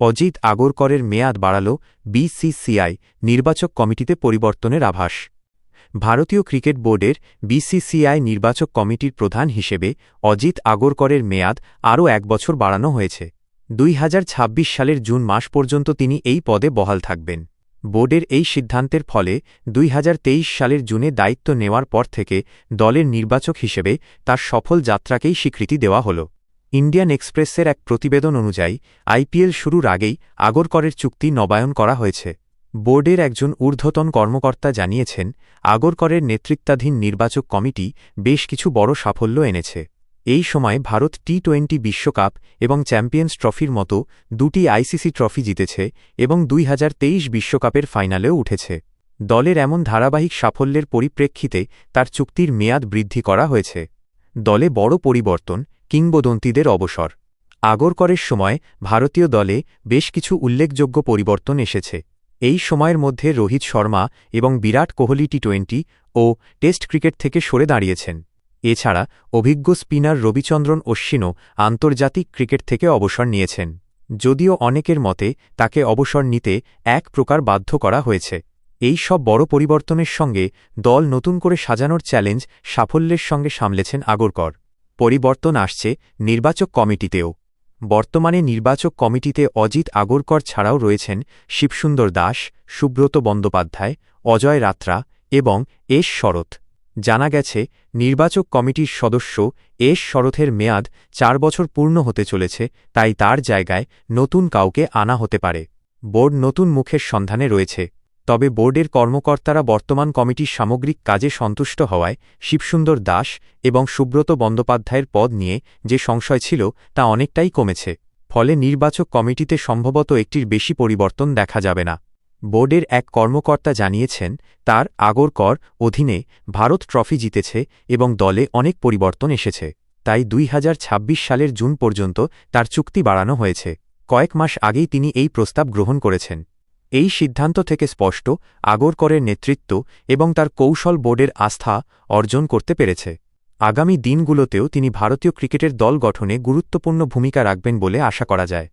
অজিত আগরকরের মেয়াদ বাড়াল বিসিসিআই নির্বাচক কমিটিতে পরিবর্তনের আভাস। ভারতীয় ক্রিকেট বোর্ডের বিসিসিআই নির্বাচক কমিটির প্রধান হিসেবে অজিত আগরকরের মেয়াদ আরও এক বছর বাড়ানো হয়েছে। দুই হাজার ছাব্বিশ সালের জুন মাস পর্যন্ত তিনি এই পদে বহাল থাকবেন। বোর্ডের এই সিদ্ধান্তের ফলে দুই হাজার তেইশ সালের জুনে দায়িত্ব নেওয়ার পর থেকে দলের নির্বাচক হিসেবে তার সফল যাত্রাকেই স্বীকৃতি দেওয়া হল। ইন্ডিয়ান এক্সপ্রেসের এক প্রতিবেদন অনুযায়ী, আইপিএল শুরুর আগেই আগরকরের চুক্তি নবায়ন করা হয়েছে। বোর্ডের একজন ঊর্ধ্বতন কর্মকর্তা জানিয়েছেন, আগরকরের নেতৃত্বাধীন নির্বাচক কমিটি বেশ কিছু বড় সাফল্য এনেছে। এই সময় ভারত টি টোয়েন্টি বিশ্বকাপ এবং চ্যাম্পিয়ন্স ট্রফির মতো দুটি আইসিসি ট্রফি জিতেছে এবং দুই হাজার বিশ্বকাপের ফাইনালেও উঠেছে। দলের এমন ধারাবাহিক সাফল্যের পরিপ্রেক্ষিতে তার চুক্তির মেয়াদ বৃদ্ধি করা হয়েছে। দলে বড় পরিবর্তন কিংবদন্তিদের অবসর। আগরকরের সময় ভারতীয় দলে বেশ কিছু উল্লেখযোগ্য পরিবর্তন এসেছে। এই সময়ের মধ্যে রোহিত শর্মা এবং বিরাট কোহলি টি টোয়েন্টি ও টেস্ট ক্রিকেট থেকে সরে দাঁড়িয়েছেন। এছাড়া অভিজ্ঞ স্পিনার রবিচন্দ্রন অশ্বিনও আন্তর্জাতিক ক্রিকেট থেকে অবসর নিয়েছেন। যদিও অনেকের মতে তাকে অবসর নিতে এক প্রকার বাধ্য করা হয়েছে। এই সব বড় পরিবর্তনের সঙ্গে দল নতুন করে সাজানোর চ্যালেঞ্জ সাফল্যের সঙ্গে সামলেছেন আগরকর। পরিবর্তন আসছে নির্বাচক কমিটিতেও। বর্তমানে নির্বাচক কমিটিতে অজিত আগরকর ছাড়াও রয়েছেন শিবসুন্দর দাস, সুব্রত বন্দ্যোপাধ্যায়, অজয় রাত্রা এবং এস শরৎ। জানা গেছে, নির্বাচক কমিটির সদস্য এস শরথের মেয়াদ চার বছর পূর্ণ হতে চলেছে, তাই তার জায়গায় নতুন কাউকে আনা হতে পারে। বোর্ড নতুন মুখের সন্ধানে রয়েছে। তবে বোর্ডের কর্মকর্তারা বর্তমান কমিটির সামগ্রিক কাজে সন্তুষ্ট হওয়ায় শিবসুন্দর দাস এবং সুব্রত বন্দ্যোপাধ্যায়ের পদ নিয়ে যে সংশয় ছিল তা অনেকটাই কমেছে, ফলে নির্বাচক কমিটিতে সম্ভবত একটির বেশি পরিবর্তন দেখা যাবে না। বোর্ডের এক কর্মকর্তা জানিয়েছেন, তার আগরকর অধীনে ভারত ট্রফি জিতেছে এবং দলে অনেক পরিবর্তন এসেছে, তাই দুই হাজার ছাব্বিশ সালের জুন পর্যন্ত তার চুক্তি বাড়ানো হয়েছে। কয়েক মাস আগেই তিনি এই প্রস্তাব গ্রহণ করেছেন। এই সিদ্ধান্ত থেকে স্পষ্ট আগরকরের নেতৃত্ব এবং তার কৌশল বোর্ডের আস্থা অর্জন করতে পেরেছে। আগামী দিনগুলোতেও তিনি ভারতীয় ক্রিকেটের দল গঠনে গুরুত্বপূর্ণ ভূমিকা রাখবেন বলে আশা করা যায়।